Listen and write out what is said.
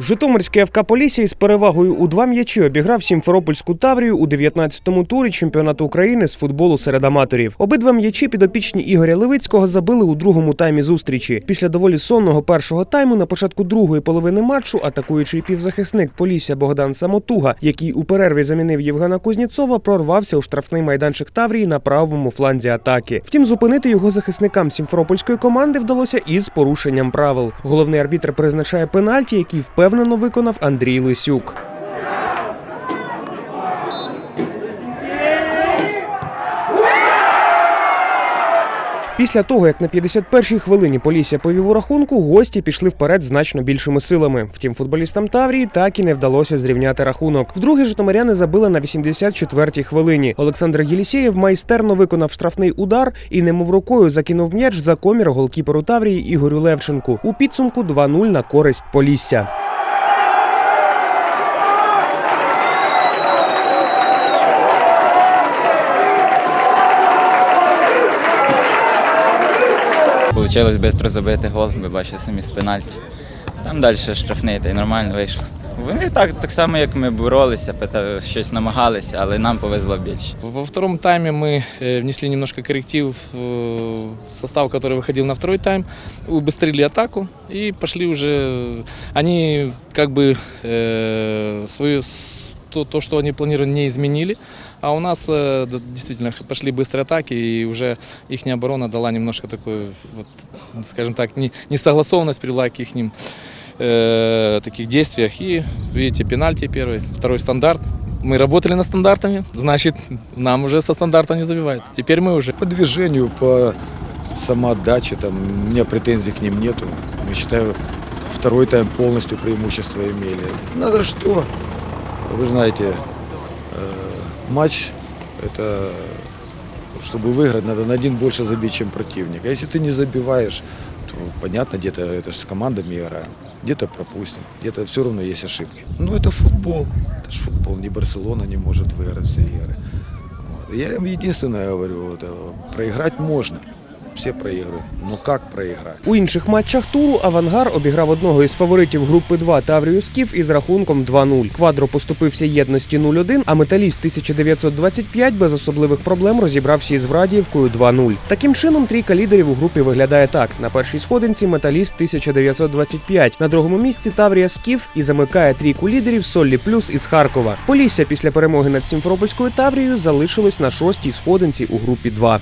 Житомирський ФК Полісся із перевагою у два м'ячі обіграв Сімферопольську Таврію у 19-му турі чемпіонату України з футболу серед аматорів. Обидва м'ячі підопічні Ігоря Левицького забили у другому таймі зустрічі. Після доволі сонного першого тайму на початку другої половини матчу атакуючий півзахисник Полісся Богдан Самотуга, який у перерві замінив Євгена Кузніцова, прорвався у штрафний майданчик Таврії на правому фланзі атаки. Втім, зупинити його захисникам сімферопольської команди вдалося із порушенням правил. Головний арбітр призначає пенальті, який впевнено виконав Андрій Лисюк. Після того, як на 51-й хвилині Полісся повів у рахунку, гості пішли вперед значно більшими силами. Втім, футболістам Таврії так і не вдалося зрівняти рахунок. Вдруге житомиряни забили на 84-й хвилині. Олександр Єлісєєв майстерно виконав штрафний удар і немов рукою закинув м'яч за комір голкіперу Таврії Ігорю Левченку. У підсумку 2-0 на користь Полісся. Получилось швидко забити гол, ви бачите самі з пенальті. Там далі штрафний, та й нормально вийшло. Вони так, так само, як ми боролися, пита- щось намагалися, але нам повезло більше. Во втором тайме мы э, внесли немножко корректив э, в состав, который выходил на второй тайм, убыстрили атаку и пошли уже. Они как бы э, свою с- то, то, что они планировали, не изменили, а у нас э, действительно пошли быстрые атаки и уже их оборона дала немножко такую, вот, скажем так, не, несогласованность привела к их э, таких действиях. И видите, пенальти первый, второй стандарт. Мы работали над стандартами, значит, нам уже со стандарта не забивают. Теперь мы уже. По движению, по самоотдаче, там, у меня претензий к ним нету. Я считаю, второй тайм полностью преимущество имели. Надо что? Вы знаете, э, матч это чтобы выиграть, надо на один больше забить, чем противник. А если ты не забиваешь, то понятно, где-то это же с командами играем. Где-то пропустим, где-то все равно есть ошибки. Ну это футбол. Это же футбол. Ни Барселона не может выиграть все игры. Вот. Я им единственное говорю, вот, э, проиграть можно. все проигрывают. Но как проиграть? У інших матчах туру Авангар обіграв одного із фаворитів групи 2 Таврію Скіф із рахунком 2-0. Квадро поступився єдності 0-1, а металіст 1925 без особливих проблем розібрався із Врадіївкою 2-0. Таким чином, трійка лідерів у групі виглядає так: на першій сходинці металіст 1925, на другому місці Таврія Скіф і замикає трійку лідерів Соллі Плюс із Харкова. Полісся після перемоги над Сімферопольською Таврією залишилось на шостій сходинці у групі 2.